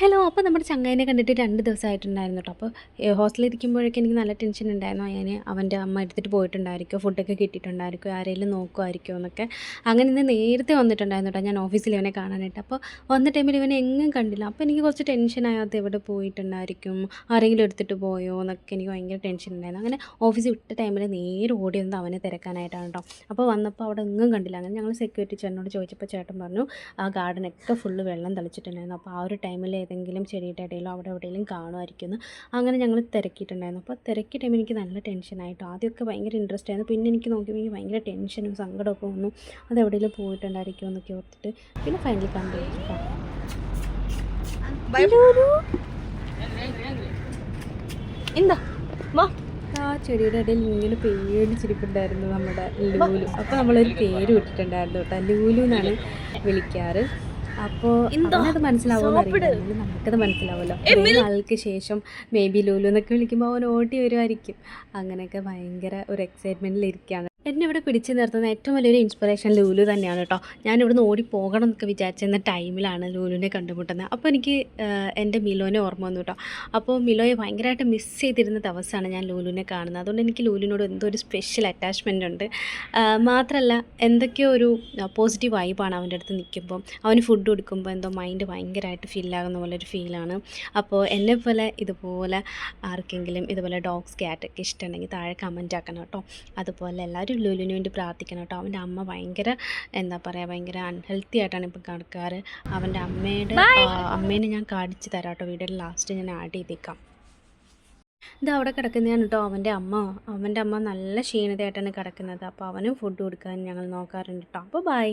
Hello അപ്പോൾ നമ്മുടെ ചങ്ങായിനെ കണ്ടിട്ട് രണ്ട് ദിവസമായിട്ടുണ്ടായിരുന്നു കേട്ടോ അപ്പോൾ ഹോസ്റ്റലിൽ ഇരിക്കുമ്പോഴൊക്കെ എനിക്ക് നല്ല ടെൻഷൻ ഉണ്ടായിരുന്നു. ഞാൻ അവന്റെ അമ്മ എടുത്തിട്ട് പോയിട്ടുണ്ടായിരിക്കും ഫുഡൊക്കെ കിട്ടിയിട്ടുണ്ടായിരിക്കും ആരെങ്കിലും നോക്കുമായിരിക്കുമോ എന്നൊക്കെ. അങ്ങനെ ഇന്ന് നേരത്തെ വന്നിട്ടുണ്ടായിരുന്നു കേട്ടോ ഞാൻ ഓഫീസിൽ ഇവനെ കാണാനായിട്ട്. അപ്പോൾ വന്ന ടൈമിൽ ഇവനെ എങ്ങും കണ്ടില്ല. അപ്പോൾ എനിക്ക് കുറച്ച് ടെൻഷനായി അത് എവിടെ പോയിട്ടുണ്ടായിരിക്കും? ആരെങ്കിലും എടുത്തിട്ട് പോയോ? എന്നൊക്കെ എനിക്ക് ഭയങ്കര ടെൻഷൻ ഉണ്ടായിരുന്നു. അങ്ങനെ ഓഫീസിൽ വിട്ട ടൈമിൽ നേരെ ഓടി വന്ന് അവനെ തിരക്കാനായിട്ടാണ് കേട്ടോ അപ്പോൾ വന്നപ്പോൾ അവിടെ എങ്ങും കണ്ടില്ല. അങ്ങനെ ഞങ്ങൾ സെക്യൂരിറ്റി ചേട്ടനോട് ചോദിച്ചപ്പോൾ ചേട്ടൻ പറഞ്ഞു ആ ഗാർഡനൊക്കെ ഫുള്ള് വെള്ളം തളിച്ചിട്ടുണ്ടായിരുന്നു. അപ്പോൾ ആ ഒരു ടൈമിൽ ഏതെങ്കിലും ചെടിയുടെ ഇടയിലോ അവിടെ എവിടെയെങ്കിലും കാണുമായിരിക്കുന്നു അങ്ങനെ ഞങ്ങൾ തിരക്കിയിട്ടുണ്ടായിരുന്നു. അപ്പോൾ തിരക്കിയ എനിക്ക് നല്ല ടെൻഷനായിട്ടോ ആദ്യമൊക്കെ ഭയങ്കര ഇൻട്രസ്റ്റ് ആയിരുന്നു. പിന്നെ എനിക്ക് നോക്കിയപ്പോൾ എനിക്ക് ഭയങ്കര ടെൻഷനും സങ്കടമൊക്കെ വന്നു. അത് എവിടെയെങ്കിലും പോയിട്ടുണ്ടായിരിക്കുമോ എന്നൊക്കെ ഓർത്തിട്ട് പിന്നെ ഫൈനലി കണ്ടു. കേട്ടോ എന്താ? വാ. ആ ചെടിയുടെ ഇടയിൽ ഇങ്ങനെ പേടിച്ചിരിപ്പുണ്ടായിരുന്നു നമ്മുടെ ലൂലു. അപ്പോൾ നമ്മളൊരു പേര് വിട്ടിട്ടുണ്ടായിരുന്നു കേട്ടോ. ലൂലു എന്നാണ് വിളിക്കാറ്. അപ്പോൾ അത് മനസ്സിലാവുമല്ലോ നമുക്കത് മനസ്സിലാവുമല്ലോ ആൾക്ക് ശേഷം മേ ബി ലൂലു എന്നൊക്കെ വിളിക്കുമ്പോൾ അവൻ ഓടി വരുമായിരിക്കും അങ്ങനെയൊക്കെ ഭയങ്കര ഒരു എക്സൈറ്റ്മെന്റിൽ ഇരിക്കുകയാണ് എന്നെ ഇവിടെ പിടിച്ചു നിർത്തുന്ന ഏറ്റവും വലിയൊരു ഇൻസ്പിറേഷൻ ലൂലു തന്നെയാണ് കേട്ടോ. ഞാൻ ഇവിടുന്ന് ഓടി പോകണം എന്നൊക്കെ വിചാരിച്ചിരുന്ന ടൈമിലാണ് ലൂലുവിനെ കണ്ടുമുട്ടുന്നത്. അപ്പോൾ എനിക്ക് എന്റെ മിലോനെ ഓർമ്മ വന്നു കേട്ടോ. അപ്പോൾ മിലോയെ ഭയങ്കരമായിട്ട് മിസ് ചെയ്തിരുന്ന ദിവസമാണ് ഞാൻ ലൂലുവിനെ കാണുന്നത്. അതുകൊണ്ട് എനിക്ക് ലൂലുവിനോട് എന്തോ ഒരു സ്പെഷ്യൽ അറ്റാച്ച്മെന്റ് ഉണ്ട്. മാത്രമല്ല എന്തൊക്കെയോ ഒരു പോസിറ്റീവ് വൈബാണ് അവന്റെ അടുത്ത് നിൽക്കുമ്പോൾ അവന് ഫുഡ് കൊടുക്കുമ്പോൾ എന്തോ മൈൻഡ് ഭയങ്കരമായിട്ട് ഫീലാകുന്ന പോലെ ഒരു ഫീലാണ് അപ്പോൾ എന്നെ പോലെ ഇതുപോലെ ആർക്കെങ്കിലും ഇതുപോലെ ഡോഗ്സ് ക്യാറ്റൊക്കെ ഇഷ്ടമുണ്ടെങ്കിൽ താഴെ കമന്റ് ആക്കണം കേട്ടോ. അതുപോലെ എല്ലാവരും ലുലുവിന് വേണ്ടി പ്രാർത്ഥിക്കണം കേട്ടോ. അവന്റെ അമ്മ ഭയങ്കര എന്താ പറയുക ഭയങ്കര അൺഹെൽത്തി ആയിട്ടാണ് ഇപ്പം കിടക്കാറ്. അവന്റെ അമ്മയുടെ അമ്മേനെ ഞാൻ കാണിച്ച് തരാം കേട്ടോ. വീഡിയോയുടെ ലാസ്റ്റ് ഞാൻ ആഡ് ചെയ്തേക്കാം. ഇത് അവിടെ കിടക്കുന്നതാണ് കേട്ടോ അവന്റെ അമ്മ. അവന്റെ അമ്മ നല്ല ക്ഷീണിതയായിട്ടാണ് കിടക്കുന്നത്. അപ്പോൾ അവനും ഫുഡ് കൊടുക്കാൻ ഞങ്ങൾ നോക്കാറുണ്ട് കേട്ടോ. അപ്പോൾ ബൈ